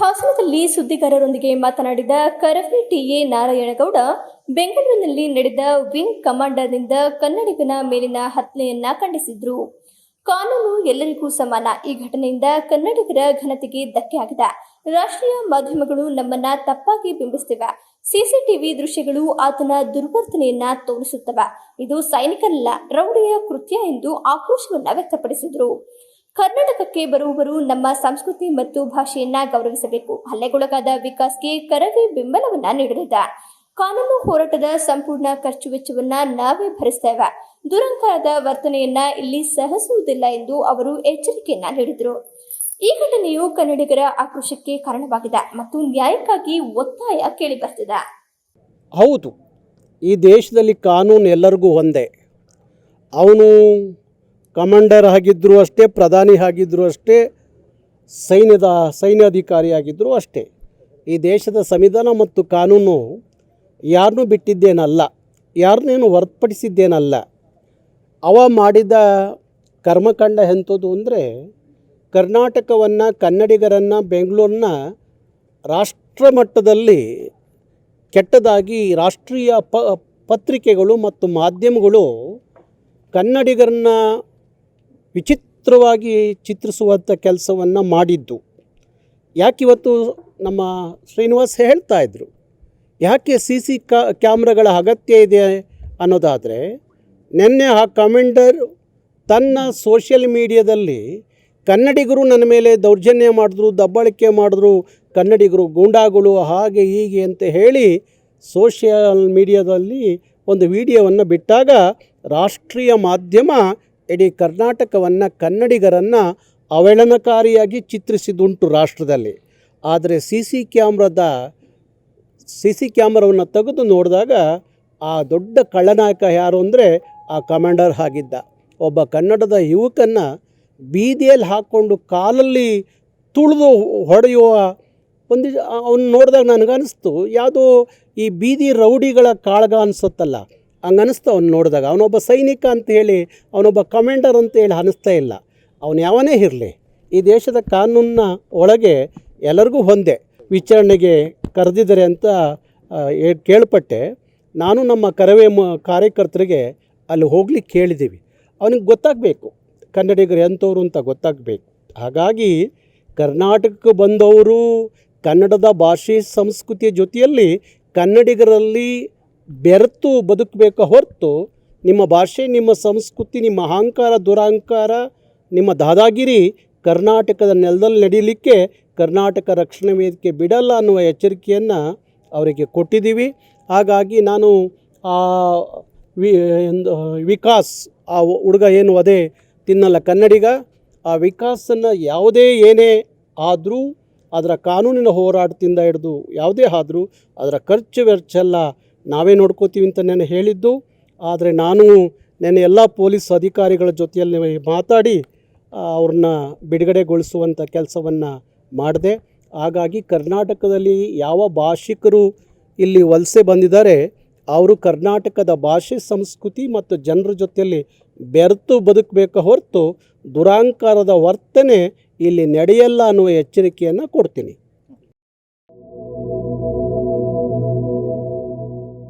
ಹಾಸನದಲ್ಲಿ ಸುದ್ದಿಗಾರರೊಂದಿಗೆ ಮಾತನಾಡಿದ ಕರವೇ ಟಿಎ ನಾರಾಯಣಗೌಡ, ಬೆಂಗಳೂರಿನಲ್ಲಿ ನಡೆದ ವಿಂಗ್ ಕಮಾಂಡರ್ನಿಂದ ಕನ್ನಡಿಗನ ಮೇಲಿನ ಹತ್ಯೆಯನ್ನ ಖಂಡಿಸಿದ್ರು. ಕಾನೂನು ಎಲ್ಲರಿಗೂ ಸಮಾನ, ಈ ಘಟನೆಯಿಂದ ಕನ್ನಡಿಗರ ಘನತೆಗೆ ಧಕ್ಕೆ ಆಗಿದೆ ರಾಷ್ಟ್ರೀಯ ಮಾಧ್ಯಮಗಳು ನಮ್ಮನ್ನ ತಪ್ಪಾಗಿ ಬಿಂಬಿಸುತ್ತಿವೆ. ಸಿಸಿಟಿವಿ ದೃಶ್ಯಗಳು ಆತನ ದುರ್ವರ್ತನೆಯನ್ನ ತೋರಿಸುತ್ತವೆ. ಇದು ಸೈನಿಕರಲ್ಲ, ರೌಡಿಯ ಕೃತ್ಯ ಎಂದು ಆಕ್ರೋಶವನ್ನ ವ್ಯಕ್ತಪಡಿಸಿದರು. ಕರ್ನಾಟಕಕ್ಕೆ ಬರುವವರು ನಮ್ಮ ಸಂಸ್ಕೃತಿ ಮತ್ತು ಭಾಷೆಯನ್ನ ಗೌರವಿಸಬೇಕು. ಹಲ್ಲೆಗೊಳಗಾದ ವಿಕಾಸ್ಗೆ ಕರವೇ ಬೆಂಬಲವನ್ನ ನೀಡಲಿದೆ. ಕಾನೂನು ಹೋರಾಟದ ಸಂಪೂರ್ಣ ಖರ್ಚು ವೆಚ್ಚವನ್ನ ನಾವೇ ಭರಿಸ್ತೇವೆ. ದುರಂಕಾರದ ವರ್ತನೆಯನ್ನ ಇಲ್ಲಿ ಸಹಿಸುವುದಿಲ್ಲ ಎಂದು ಅವರು ಎಚ್ಚರಿಕೆಯನ್ನ ನೀಡಿದರು. ಈ ಘಟನೆಯು ಕನ್ನಡಿಗರ ಆಕ್ರೋಶಕ್ಕೆ ಕಾರಣವಾಗಿದೆ ಮತ್ತು ನ್ಯಾಯಕ್ಕಾಗಿ ಒತ್ತಾಯ ಕೇಳಿಬರ್ತಿದೆ ಹೌದು, ಈ ದೇಶದಲ್ಲಿ ಕಾನೂನು ಎಲ್ಲರಿಗೂ ಒಂದೇ. ಅವನು ಕಮಾಂಡರ್ ಆಗಿದ್ದರೂ ಅಷ್ಟೇ, ಪ್ರಧಾನಿ ಆಗಿದ್ದರೂ ಅಷ್ಟೇ, ಸೈನ್ಯದ ಸೈನ್ಯಾಧಿಕಾರಿ ಆಗಿದ್ದರೂ ಅಷ್ಟೇ. ಈ ದೇಶದ ಸಂವಿಧಾನ ಮತ್ತು ಕಾನೂನು ಯಾರನ್ನೂ ಬಿಟ್ಟಿದ್ದೇನಲ್ಲ ಯಾರನ್ನೇನು ಹೊರತುಪಡಿಸಿದ್ದೇನಲ್ಲ ಅವ ಮಾಡಿದ ಕರ್ಮಕಾಂಡ ಎಂಥದ್ದು ಅಂದರೆ ಕರ್ನಾಟಕವನ್ನು, ಕನ್ನಡಿಗರನ್ನು ಬೆಂಗಳೂರನ್ನ ರಾಷ್ಟ್ರ ಮಟ್ಟದಲ್ಲಿ ಕೆಟ್ಟದಾಗಿ ರಾಷ್ಟ್ರೀಯ ಪ, ಪತ್ರಿಕೆಗಳು ಮತ್ತು ಮಾಧ್ಯಮಗಳು ಕನ್ನಡಿಗರನ್ನ ವಿಚಿತ್ರವಾಗಿ ಚಿತ್ರಿಸುವಂಥ ಕೆಲಸವನ್ನು ಮಾಡಿದ್ದು. ಯಾಕಿವತ್ತು ನಮ್ಮ ಶ್ರೀನಿವಾಸ್ ಹೇಳ್ತಾ ಇದ್ದರು ಯಾಕೆ ಸಿ ಸಿ ಕ್ಯಾಮ್ರಾಗಳ ಅಗತ್ಯ ಇದೆ ಅನ್ನೋದಾದರೆ, ನಿನ್ನೆ ಆ ಕಮೆಂಡರ್ ತನ್ನ ಸೋಷಿಯಲ್ ಮೀಡಿಯಾದಲ್ಲಿ ಕನ್ನಡಿಗರು ನನ್ನ ಮೇಲೆ ದೌರ್ಜನ್ಯ ಮಾಡಿದ್ರು, ದಬ್ಬಾಳಿಕೆ ಮಾಡಿದ್ರು, ಕನ್ನಡಿಗರು ಗೂಂಡಾಗಳು, ಹಾಗೆ ಹೀಗೆ ಅಂತ ಹೇಳಿ ಸೋಷಿಯಲ್ ಮೀಡಿಯಾದಲ್ಲಿ ಒಂದು ವಿಡಿಯೋವನ್ನು ಬಿಟ್ಟಾಗ ರಾಷ್ಟ್ರೀಯ ಮಾಧ್ಯಮ ಇಡೀ ಕರ್ನಾಟಕವನ್ನು ಕನ್ನಡಿಗರನ್ನು ಅವಹೇಳನಕಾರಿಯಾಗಿ ಚಿತ್ರಿಸಿದುಂಟು ರಾಷ್ಟ್ರದಲ್ಲಿ. ಆದರೆ ಸಿ ಸಿ ಕ್ಯಾಮ್ರದ ಸಿ ಸಿ ಕ್ಯಾಮ್ರವನ್ನು ತೆಗೆದು ನೋಡಿದಾಗ ಆ ದೊಡ್ಡ ಕಳ್ಳನಾಯಕ ಯಾರು ಅಂದರೆ ಆ ಕಮಾಂಡರ್ ಆಗಿದ್ದ. ಒಬ್ಬ ಕನ್ನಡದ ಯುವಕನ್ನು ಬೀದಿಯಲ್ಲಿ ಹಾಕ್ಕೊಂಡು ಕಾಲಲ್ಲಿ ತುಳಿದು ಹೊಡೆಯುವ ಒಂದು ಅವನು ನೋಡಿದಾಗ ನನಗನ್ನಿಸ್ತು, ಯಾವುದೋ ಈ ಬೀದಿ ರೌಡಿಗಳ ಕಾಳಗ ಅನಿಸುತ್ತಲ್ಲ. ಹಂಗೆ ಅನಿಸ್ತು ಅವ್ನು ನೋಡಿದಾಗ. ಅವನೊಬ್ಬ ಸೈನಿಕ ಅಂತ ಹೇಳಿ, ಅವನೊಬ್ಬ ಕಮಾಂಡರ್ ಅಂತ ಹೇಳಿ ಅನ್ನಿಸ್ತಾ ಇಲ್ಲ. ಅವನು ಯಾವನೇ ಇರಲಿ, ಈ ದೇಶದ ಕಾನೂನಿನ ಒಳಗೆ ಎಲ್ಲರಿಗೂ ಹೊಂದೆ. ವಿಚಾರಣೆಗೆ ಕರೆದಿದ್ದಾರೆ ಅಂತ ಕೇಳ್ಪಟ್ಟೆ. ನಾನು ನಮ್ಮ ಕರವೇ ಮ, ಕಾರ್ಯಕರ್ತರಿಗೆ ಅಲ್ಲಿ ಹೋಗ್ಲಿಕ್ಕೆ ಕೇಳಿದ್ದೀವಿ ಅವನಿಗೆ ಗೊತ್ತಾಗಬೇಕು. ಕನ್ನಡಿಗರು ಎಂಥವ್ರು ಅಂತ ಗೊತ್ತಾಗಬೇಕು. ಹಾಗಾಗಿ ಕರ್ನಾಟಕಕ್ಕೆ ಬಂದವರು ಕನ್ನಡದ ಭಾಷೆ, ಸಂಸ್ಕೃತಿಯ ಜೊತೆಯಲ್ಲಿ ಕನ್ನಡಿಗರಲ್ಲಿ ಬೆರೆತು ಬದುಕಬೇಕು ಹೊರತು ನಿಮ್ಮ ಭಾಷೆ, ನಿಮ್ಮ ಸಂಸ್ಕೃತಿ, ನಿಮ್ಮ ಅಹಂಕಾರ, ದುರಹಂಕಾರ, ನಿಮ್ಮ ದಾದಾಗಿರಿ ಕರ್ನಾಟಕದ ನೆಲದಲ್ಲಿ ನಡೀಲಿಕ್ಕೆ ಕರ್ನಾಟಕ ರಕ್ಷಣಾ ವೇದಿಕೆ ಬಿಡಲ್ಲ ಅನ್ನುವ ಎಚ್ಚರಿಕೆಯನ್ನು ಅವರಿಗೆ ಕೊಟ್ಟಿದ್ದೀವಿ. ಹಾಗಾಗಿ ನಾನು ಆ ವಿಕಾಸ್, ಆ ಹುಡುಗ ಏನು ಅದೇ ತಿನ್ನಲ್ಲ ಕನ್ನಡಿಗ. ಆ ವಿಕಾಸನ್ನು ಯಾವುದೇ ಏನೇ ಆದರೂ, ಅದರ ಕಾನೂನಿನ ಹೋರಾಟದಿಂದ ಹಿಡಿದು ಯಾವುದೇ ಆದರೂ, ಅದರ ಖರ್ಚು ವೆಚ್ಚ ಎಲ್ಲ ನಾವೇ ನೋಡ್ಕೋತೀವಿ ಅಂತ ನಾನು ಹೇಳಿದ್ದು. ಆದರೆ ನಾನು ನೆನ್ನೆ ಎಲ್ಲ ಪೊಲೀಸ್ ಅಧಿಕಾರಿಗಳ ಜೊತೆಯಲ್ಲಿ ಮಾತಾಡಿ ಅವ್ರನ್ನ ಬಿಡುಗಡೆಗೊಳಿಸುವಂಥ ಕೆಲಸವನ್ನು ಮಾಡಿದೆ. ಹಾಗಾಗಿ ಕರ್ನಾಟಕದಲ್ಲಿ ಯಾವ ಭಾಷಿಕರು ಇಲ್ಲಿ ವಲಸೆ ಬಂದಿದ್ದಾರೆ, ಅವರು ಕರ್ನಾಟಕದ ಭಾಷೆ, ಸಂಸ್ಕೃತಿ ಮತ್ತು ಜನರ ಜೊತೆಯಲ್ಲಿ ಬೆರೆತು ಬದುಕಬೇಕು ಹೊರತು ದುರಾಂಕಾರದ ವರ್ತನೆ ಇಲ್ಲಿ ನಡೆಯಲ್ಲ ಅನ್ನುವ ಎಚ್ಚರಿಕೆಯನ್ನು ಕೊಡ್ತೀನಿ.